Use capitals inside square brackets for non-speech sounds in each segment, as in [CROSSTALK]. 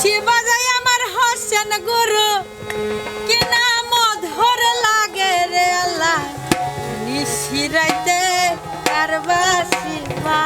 সেবা যায় আমার হোসেন গুরু। কে নাম ধর লাগে রে আল্লাহ। নিশিরাইতে কারবা Shiba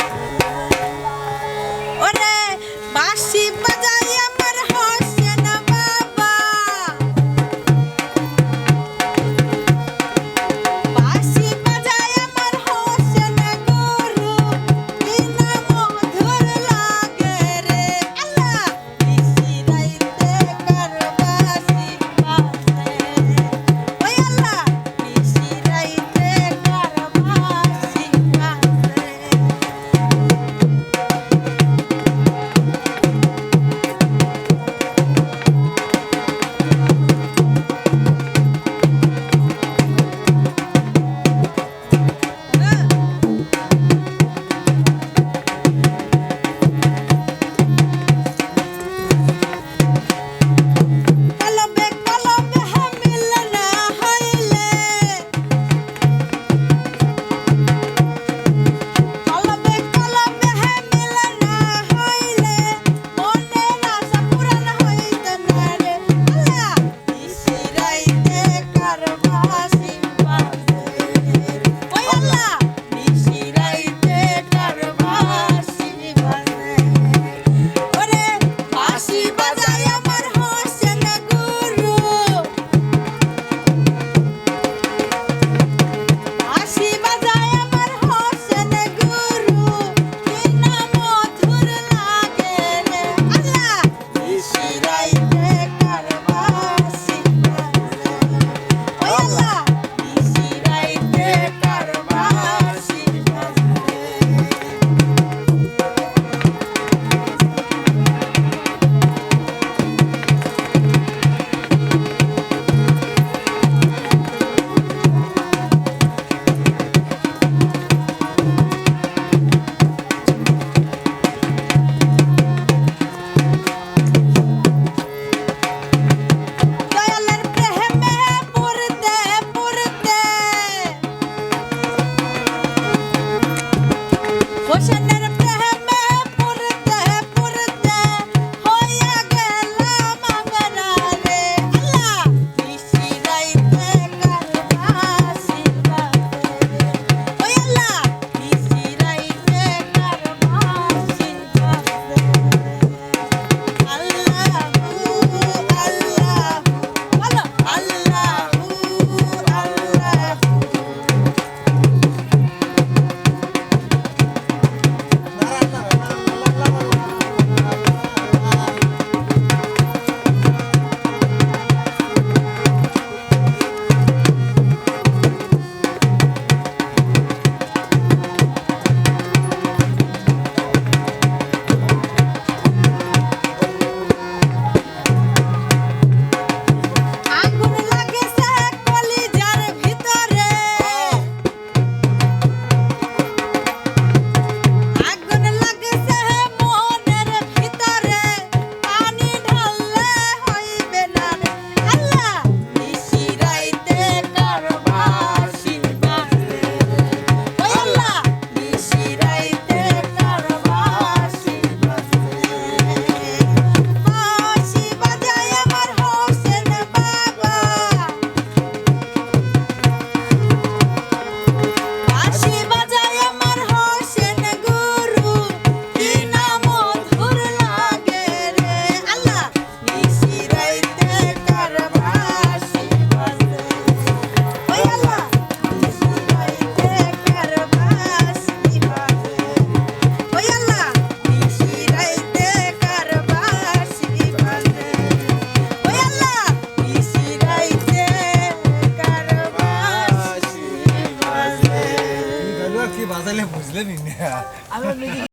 living there. [LAUGHS] I'm a